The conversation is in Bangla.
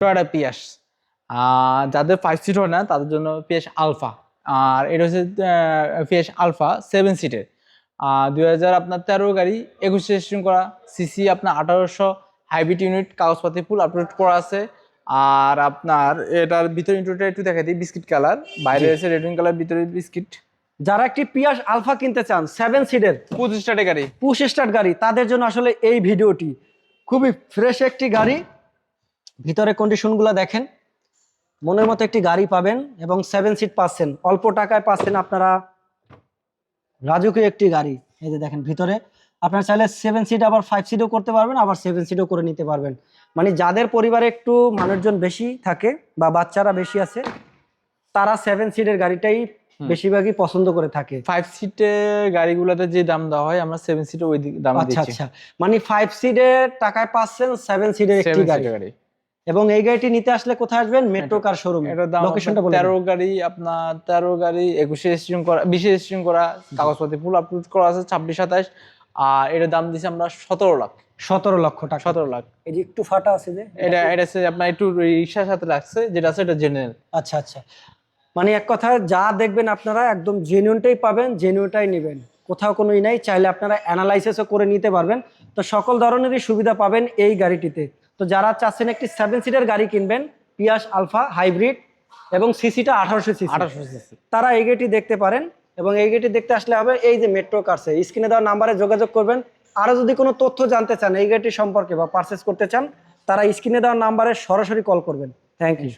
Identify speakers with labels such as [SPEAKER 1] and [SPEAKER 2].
[SPEAKER 1] টয়োটা পিয়াস যাদের ফাইভ সিট হয় না তাদের জন্য পিয়াস আলফা। আর এটা হচ্ছে পিয়াস আলফা সেভেন সিটের দুই হাজার আপনার তেরো গাড়ি একুশ রেজিস্ট্রেশন করা। সিসি আপনার আঠারোশো হাইব্রিড ইউনিট কাগজপাতি ফুল আপলোড করা আছে। আর আপনার এটার ভিতরে ইন্টুটা একটু দেখা দিই বিস্কিট কালার বাইরে। আছে রেডিং কালার ভিতরে বিস্কিট
[SPEAKER 2] যারা একটি পিয়াস আলফা কিনতে চান সেভেন সিটের
[SPEAKER 1] পঁচিশ টাকা গাড়ি।
[SPEAKER 2] পুশ স্টার্ট গাড়ি তাদের জন্য আসলে এই ভিডিওটি খুবই ফ্রেশ একটি গাড়ি। ভিতরে কন্ডিশনগুলো দেখেন। মনের মতো একটি গাড়ি পাবেন এবং সেভেন সিট পাচ্ছেন। অল্প টাকায় পাচ্ছেন আপনারা রাজুকে একটি গাড়ি। এই যে দেখেন ভিতরে। আপনারা চাইলে সেভেন সিট আবার ফাইভ সিটও করতে পারবেন আবার সেভেন সিটও করে নিতে পারবেন। মানে যাদের পরিবারে একটু মানুষজন বেশি থাকে বা বাচ্চারা বেশি আছে তারা সেভেন সিটের গাড়িটাই বেশিরভাগই পছন্দ করে থাকে।
[SPEAKER 1] ফাইভ সিটের গাড়িগুলোতে যে দাম দেওয়া হয় আমরা সেভেন সিটে ওই দিক- দাম
[SPEAKER 2] আচ্ছা আচ্ছা। মানে ফাইভ সিটের টাকায় পাচ্ছেন সেভেন সিটের একটি গাড়ি। এবং এই গাড়িটি নিতে আসলে কোথায় আসবেন? মেট্রো কার শোরুম লোকেশনটা বলে
[SPEAKER 1] তেরো গাড়ি আপনার তেরো গাড়ি একুশে রেজিস্ট্রেশন করা বিশে রেজিস্ট্রেশন করা কাগজপাতি ফুল আপলোড করা আছে ছাব্বিশ সাতাশ। আর এর দাম দিচ্ছি আমরা সতেরো লাখ।
[SPEAKER 2] সতেরো লক্ষ টাকা।
[SPEAKER 1] সতেরো লাখ।
[SPEAKER 2] এই যে একটু ফাটা আছে যে
[SPEAKER 1] এটা এটা হচ্ছে আপনার একটু রিক্সার সাথে লাগছে যেটা আছে এটা জেনারেল
[SPEAKER 2] আচ্ছা আচ্ছা। মানে এক কথায় যা দেখবেন আপনারা একদম জেনুইনটাই পাবেন জেনুইনটাই নেবেন। কোথাও কোনো ই নাই চাইলে আপনারা অ্যানালাইসিসও করে নিতে পারবেন। তো সকল ধরনেরই সুবিধা পাবেন এই গাড়িটিতে। তো যারা চাচ্ছেন একটি সেভেন সিটের গাড়ি কিনবেন পিয়াস আলফা হাইব্রিড এবং সিসিটা আঠারোশো সিসি
[SPEAKER 1] আঠারোশো সিসি
[SPEAKER 2] তারা এই গেটি দেখতে পারেন এবং এই গেটি দেখতে আসলে হবে এই যে মেট্রো কার্সে স্ক্রিনে দেওয়া নাম্বারে যোগাযোগ করবেন। আরও যদি কোনো তথ্য জানতে চান এই গেটি সম্পর্কে বা পারচেস করতে চান তারা স্ক্রিনে দেওয়া নাম্বারে সরাসরি কল করবেন। Thank you